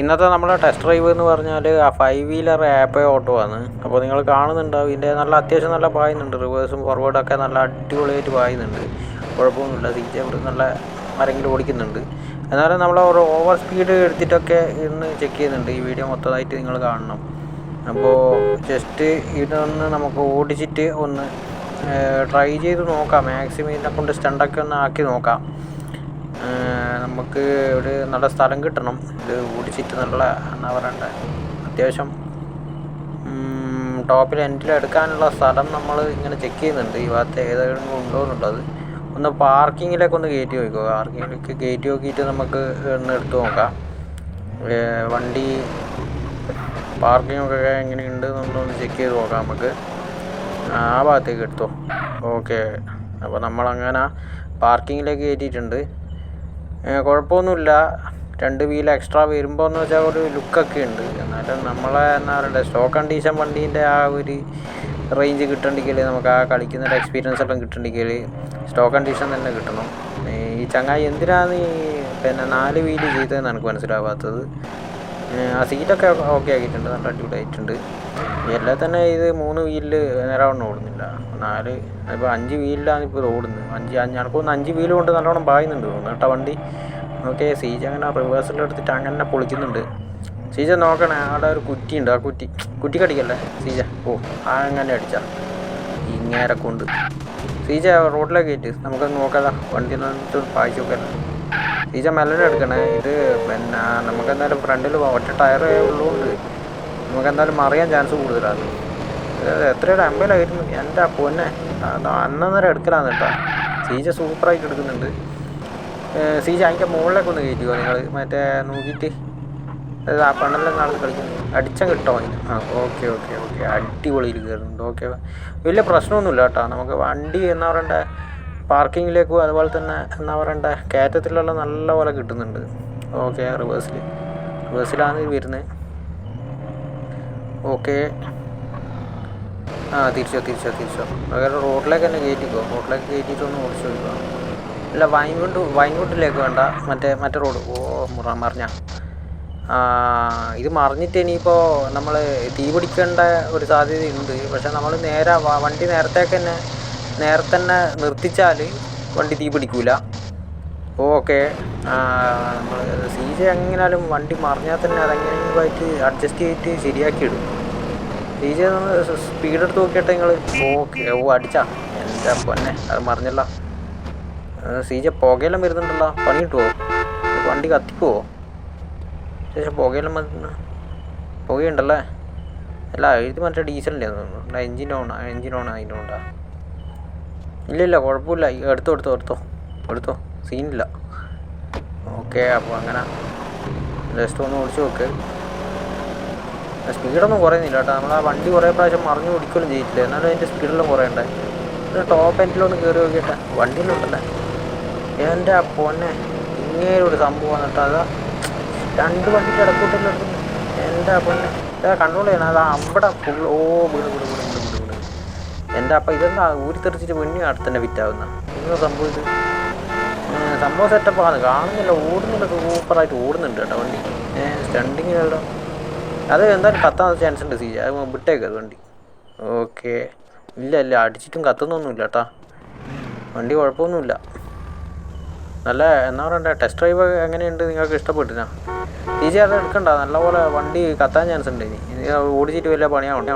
ഇന്നത്തെ നമ്മുടെ test drive എന്ന് പറഞ്ഞാൽ ആ ഫൈവ് വീലർ ആപ്പ് ഓട്ടോ ആണ്. അപ്പോൾ നിങ്ങൾ കാണുന്നുണ്ടാവും. ഇതിന്റെ നല്ല അത്യാവശ്യം നല്ല പായുന്നുണ്ട്. റിവേഴ്സും ഫോർവേഡൊക്കെ നല്ല അടിപൊളിയായിട്ട് പായുന്നുണ്ട്. കുഴപ്പമൊന്നുമില്ല. സീറ്റ് ഇവിടെ നല്ല ആരെങ്കിലും ഓടിക്കുന്നുണ്ട്. എന്നാലും നമ്മൾ ഒരു ഓവർ സ്പീഡ് എടുത്തിട്ടൊക്കെ ഇന്ന് ചെക്ക് ചെയ്യുന്നുണ്ട്. ഈ വീഡിയോ മൊത്തമായിട്ട് നിങ്ങൾ കാണണം. അപ്പോൾ ജസ്റ്റ് ഇതൊന്ന് നമുക്ക് ഓടിച്ചിട്ട് ഒന്ന് ട്രൈ ചെയ്ത് നോക്കാം. മാക്സിമം ഇതിനെ കൊണ്ട് സ്റ്റണ്ടൊക്കെ ഒന്ന് ആക്കി നോക്കാം. നമുക്ക് ഒരു നല്ല സ്ഥലം കിട്ടണം. ഇത് ഓടിച്ചിട്ട് നല്ല എന്നാ പറയണ്ടേ? അത്യാവശ്യം ടോപ്പിൽ എൻഡിൽ എടുക്കാനുള്ള സ്ഥലം നമ്മൾ ഇങ്ങനെ ചെക്ക് ചെയ്യുന്നുണ്ട്. ഈ ഭാഗത്ത് ഏതെങ്കിലും ഉണ്ടോ എന്നുള്ളത്. ഒന്ന് പാർക്കിങ്ങിലേക്ക് ഒന്ന് കയറ്റി നോക്കുക പാർക്കിങ്ങിലേക്ക് കയറ്റി നോക്കിയിട്ട് നമുക്ക് ഒന്ന് എടുത്ത് നോക്കാം. വണ്ടി പാർക്കിംഗ് ഒക്കെ എങ്ങനെയുണ്ട് നമ്മളൊന്ന് ചെക്ക് ചെയ്ത് നോക്കാം നമുക്ക്. ആ ഭാഗത്തേക്ക് എടുത്തോ. ഓക്കെ അപ്പോൾ നമ്മളങ്ങനെ പാർക്കിങ്ങിലേക്ക് കയറ്റിയിട്ടുണ്ട് കുഴപ്പമൊന്നുമില്ല രണ്ട് വീൽ എക്സ്ട്രാ വരുമ്പോൾ എന്ന് വെച്ചാൽ ഒരു ലുക്കൊക്കെ ഉണ്ട്. എന്നാലും നമ്മളെ എന്താ പറയണ്ടേ സ്റ്റോക്ക് കണ്ടീഷൻ വണ്ടീന്റെ ആ ഒരു റേഞ്ച് കിട്ടണ്ടെങ്കിൽ നമുക്ക് ആ കളിക്കുന്ന എക്സ്പീരിയൻസ് എല്ലാം കിട്ടണ്ടെങ്കിൽ സ്റ്റോക്ക് കണ്ടീഷൻ തന്നെ കിട്ടണം. ഈ ചങ്ങായി എന്തിനാണ് ഈ പിന്നെ നാല് വീൽ ചെയ്തതെന്ന് എനിക്ക് മനസ്സിലാവാത്തത്. ആ സീറ്റൊക്കെ ഓക്കെ ആക്കിയിട്ടുണ്ട് നല്ല അടിപൊളിയായിട്ടുണ്ട്. എല്ലാം തന്നെ ഇത് മൂന്ന് വീലിൽ നേരാവണ്ണം ഓടുന്നില്ല. നാല് ഇപ്പോൾ അഞ്ച് വീലിലാണ് ഇപ്പോൾ ഓടുന്നത്. അഞ്ച് അഞ്ച് ഒന്ന് അഞ്ച് വീൽ കൊണ്ട് നല്ലോണം പായുന്നുണ്ട് തോന്നുന്നു വണ്ടി. ഓക്കെ സീജ അങ്ങനെ റിവേഴ്സിൽ എടുത്തിട്ട് അങ്ങനെ പൊളിക്കുന്നുണ്ട്. സീജ നോക്കണേ അവിടെ ഒരു കുറ്റി ഉണ്ട് ആ കുറ്റി കുറ്റി കടിക്കല്ലേ സീജ? ഓ അങ്ങനെ അടിച്ചാ. ഇങ്ങേരെ കൊണ്ട്. സീജ റോഡിലേക്ക് കയറ്റി. നമുക്ക് നോക്കാതാ വണ്ടി പായിച്ചു നോക്കാം. സീജ മെല്ലനെ എടുക്കണേ. ഇത് പിന്നെ നമുക്ക് എന്തായാലും ഫ്രണ്ടിൽ ഒറ്റ ടയറേ ഉള്ളതുകൊണ്ട് നമുക്ക് എന്തായാലും മറിയാൻ ചാൻസ് കൂടുതലാണ്. എത്രയുടെ അമ്പലായിരുന്നു എന്റെ പൊന്നെ. അന്നേരം എടുക്കലാന്ന് കേട്ടോ. സീജ സൂപ്പറായിട്ട് എടുക്കുന്നുണ്ട്. സീജ അതിന്റെ മുകളിലേക്ക് ഒന്ന് കയറ്റുമോ നിങ്ങൾ മറ്റേ നോക്കിയിട്ട്. അതായത് ആ പണ്ടെല്ലാം നാളെ കളിക്കുന്നു. അടിച്ചം കിട്ടോ അതിന് ആ ഓക്കെ ഓക്കെ ഓക്കെ. അടിപൊളിയിൽ കയറുന്നുണ്ട്. ഓക്കെ. വലിയ പ്രശ്നമൊന്നുമില്ല കേട്ടോ. നമുക്ക് വണ്ടി എന്നാ പറയണ്ട പാർക്കിങ്ങിലേക്കും അതുപോലെ തന്നെ എന്നാ പറയണ്ട കയറ്റത്തിലുള്ള നല്ല പോലെ കിട്ടുന്നുണ്ട്. ഓക്കെ റിവേഴ്സിൽ റിവേഴ്സിലാണ് വരുന്നത്. ഓക്കെ. ആ തിരിച്ചോ തിരിച്ചോ തിരിച്ചോ. വേറെ റോഡിലേക്ക് തന്നെ കയറ്റിക്കോ. റോഡിലേക്ക് കയറ്റിയിട്ടൊന്ന് ഓടിച്ചു നോക്കുക അല്ല വൈൻകുണ്ട് വൈൻകുണ്ടിലേക്ക് വേണ്ട. മറ്റേ മറ്റേ റോഡ്. ഓ മുറ മറിഞ്ഞ. ഇത് മറിഞ്ഞിട്ട് ഇനിയിപ്പോൾ നമ്മൾ തീ പിടിക്കേണ്ട ഒരു സാധ്യതയുണ്ട്. പക്ഷേ നമ്മൾ നേരെ വണ്ടി നേരത്തേക്ക് തന്നെ നേരത്തെ തന്നെ നിർത്തിച്ചാൽ വണ്ടി തീ പിടിക്കൂല. ഓക്കെ നമ്മൾ സി ജെ എങ്ങനെയാലും വണ്ടി മറിഞ്ഞാൽ തന്നെ അതെങ്ങനെയെങ്കിലും ആയിട്ട് അഡ്ജസ്റ്റ് ചെയ്തിട്ട് ശരിയാക്കി ഇടും. സി ജെ സ്പീഡ് എടുത്ത് നോക്കിയിട്ട് നിങ്ങൾ ഓക്കെ ഓ അടിച്ചാ. എന്റെ പൊന്നെ അത് മറിഞ്ഞല്ല. സി ജെ പുകയെല്ലാം വരുന്നുണ്ടല്ലോ പണി കിട്ടുമോ വണ്ടി കത്തിക്കുമോ ശേഷം പുകയെല്ലാം വന്ന് പുകയുണ്ടല്ലേ? അല്ല ഇത് മറ്റേ ഡീസലിന്റെ എഞ്ചിൻ ഓൺ എഞ്ചിൻ ഓൺ കൊണ്ടാ ഇല്ല ഇല്ല കുഴപ്പമില്ല. എടുത്തോ എടുത്തോ എടുത്തോ. എടുത്തോ സീനില്ല. ഓക്കെ അപ്പോൾ അങ്ങനെ. ജസ്റ്റ് ഒന്ന് ഓടിച്ചു നോക്ക്. സ്പീഡൊന്നും കുറയുന്നില്ല കേട്ടോ. നമ്മൾ ആ വണ്ടി കുറേ പ്രാവശ്യം മറിഞ്ഞു പിടിക്കുകയും ചെയ്തിട്ടില്ല. എന്നാലും അതിന്റെ സ്പീഡെല്ലാം കുറയണ്ടേ? ഒരു ടോപ്പ് എൻഡിലൊന്ന് കയറി നോക്കിയിട്ട്. വണ്ടിയിലുണ്ടല്ലേ? എന്റെ പൊന്നെ ഇങ്ങനെ ഒരു സംഭവം വന്നിട്ട് അതാ രണ്ട് വണ്ടി കിടക്കൂട്ടല്ലോ എന്റെ പൊന്നെ. ഇതാ കൺട്രോൾ ചെയ്യണം. അതാ അവിടെ ഫുൾ ഓ വീട് വീട് വീട് വീട് വീട് എന്റെ അപ്പം ഇതെന്താ? ഊരി തെറിച്ചിട്ട് വെണ്ണി അടുത്തന്നെ വിറ്റാവുന്ന ഇങ്ങനെ സംഭവം ഇത്? സംഭവം സെറ്റപ്പാണ് കാണുന്നില്ല ഓടുന്നില്ല സൂപ്പറായിട്ട് ഓടുന്നുണ്ട് കേട്ടോ വണ്ടി. സ്റ്റണ്ടിങ് കേട്ടോ. അത് എന്തായാലും കത്താൻ ചാൻസ് ഉണ്ട് സീജ അത് വിട്ടേക്കത് വണ്ടി. ഓക്കെ. ഇല്ല ഇല്ല അടിച്ചിട്ടും കത്തുന്നൊന്നുമില്ല കേട്ടാ. വണ്ടി കുഴപ്പമൊന്നുമില്ല. നല്ല എന്നാ പറയണ്ടേ ടെസ്റ്റ് ഡ്രൈവ് എങ്ങനെയുണ്ട്? നിങ്ങൾക്ക് ഇഷ്ടപ്പെട്ടിനാ? സീജ അത് എടുക്കണ്ട. നല്ലപോലെ വണ്ടി കത്താൻ ചാൻസ് ഉണ്ട് ഇനി. ഓടിച്ചിട്ട് വലിയ പണിയാവുണ്ട്.